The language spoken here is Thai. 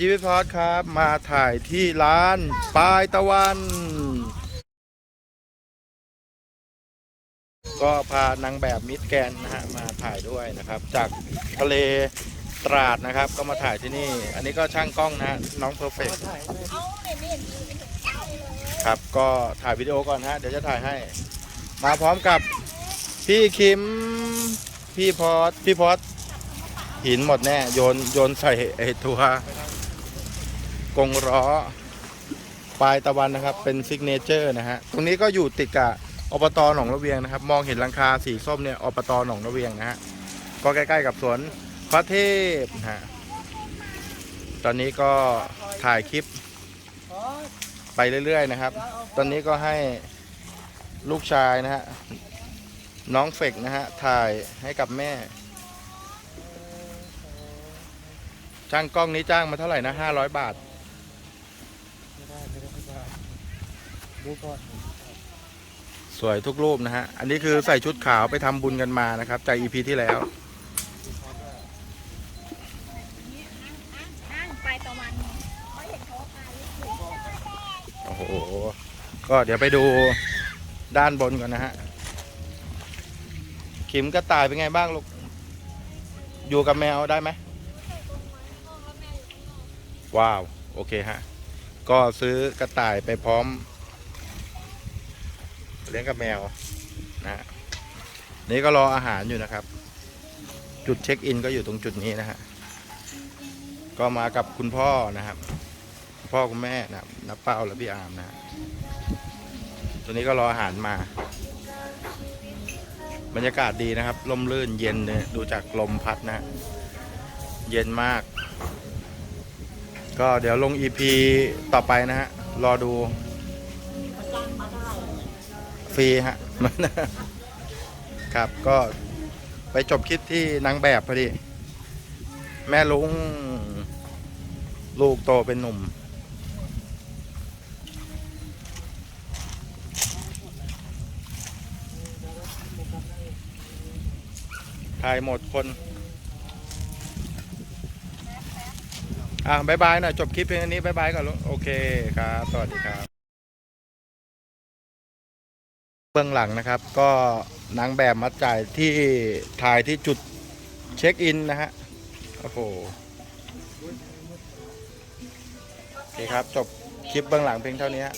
พี่พอดครับ มาถ่ายที่ร้านปลายตะวัน ก็พานางแบบมิดแกนนะฮะมาถ่ายด้วยนะครับ จากทะเลตราดนะครับ ก็มาถ่ายที่นี่ อันนี้ก็ช่างกล้องนะฮะน้องเพอร์เฟกครับก็ถ่ายวิดีโอก่อนฮะเดี๋ยวจะถ่ายให้ มาพร้อมกับพี่คิม พี่พอดพี่พอดหินหมดแน่ โยนโยนใส่ไอ้ตัว กงล้อปลายตะวันนะครับ เป็นซิกเนเจอร์นะฮะ ตรงนี้ก็อยู่ติดกับอบตหนองระเวียงนะครับ มองเห็นหลังคาสีส้มเนี่ยอบตหนองระเวียงนะฮะ ก็ใกล้ๆกับสวนพระเทพนะฮะ ตอนนี้ก็ถ่ายคลิปไปเรื่อยๆนะครับ ตอนนี้ก็ให้ลูกชายนะฮะ น้องเฟกนะฮะ ถ่ายให้กับแม่ จ้างกล้องนี้จ้างมาเท่าไหร่นะห้าร้อยบาท ไม่ได้ไม่ได้ไม่ได้ ดูก่อนสวยทุกรูปนะฮะ อันนี้คือใส่ชุดขาวไปทำบุญกันมานะครับ จากอีพีที่แล้ว นั่งไปตะวันไม่เห็นเขาพาลูกโอ้โห ก็เดี๋ยวไปดูด้านบนก่อนนะฮะ ขิมกระต่ายเป็นไงบ้างลูก อยู่กับแมวได้ไหม ว้าว โอเคฮะ ก็ซื้อกระต่ายไปพร้อม ลี้ยงกับแมวนะนี่ก็รออาหารอยู่นะครับ จุดเช็คอินก็อยู่ตรงจุดนี้นะฮะก็มากับคุณพ่อนะครับ พ่อคุณแม่นะนับเป้าและพี่อาร์มนะฮะตัวนี้ก็รออาหารมา บรรยากาศดีนะครับลมลื่นเย็นเนี่ยดูจากลมพัดนะฮะเย็นมาก ก็เดี๋ยวลง EP ต่อไปนะฮะรอดู ฟรีฮะ ครับก็ไปจบคลิปที่นางแบบพอดี แม่ลุง ลูกโตเป็นหนุ่ม ถ่ายหมดคน อะบายบายหน่อยจบคลิปเพียงอันนี้บายบายก่อนลูกโอเคครับ สวัสดีครับ เบื้องหลังนะครับ ก็นางแบบมาจ่ายที่ถ่ายที่จุดเช็คอินนะฮะ โอ้โหโอเคครับ จบคลิปเบื้องหลังเพียงเท่านี้ฮะ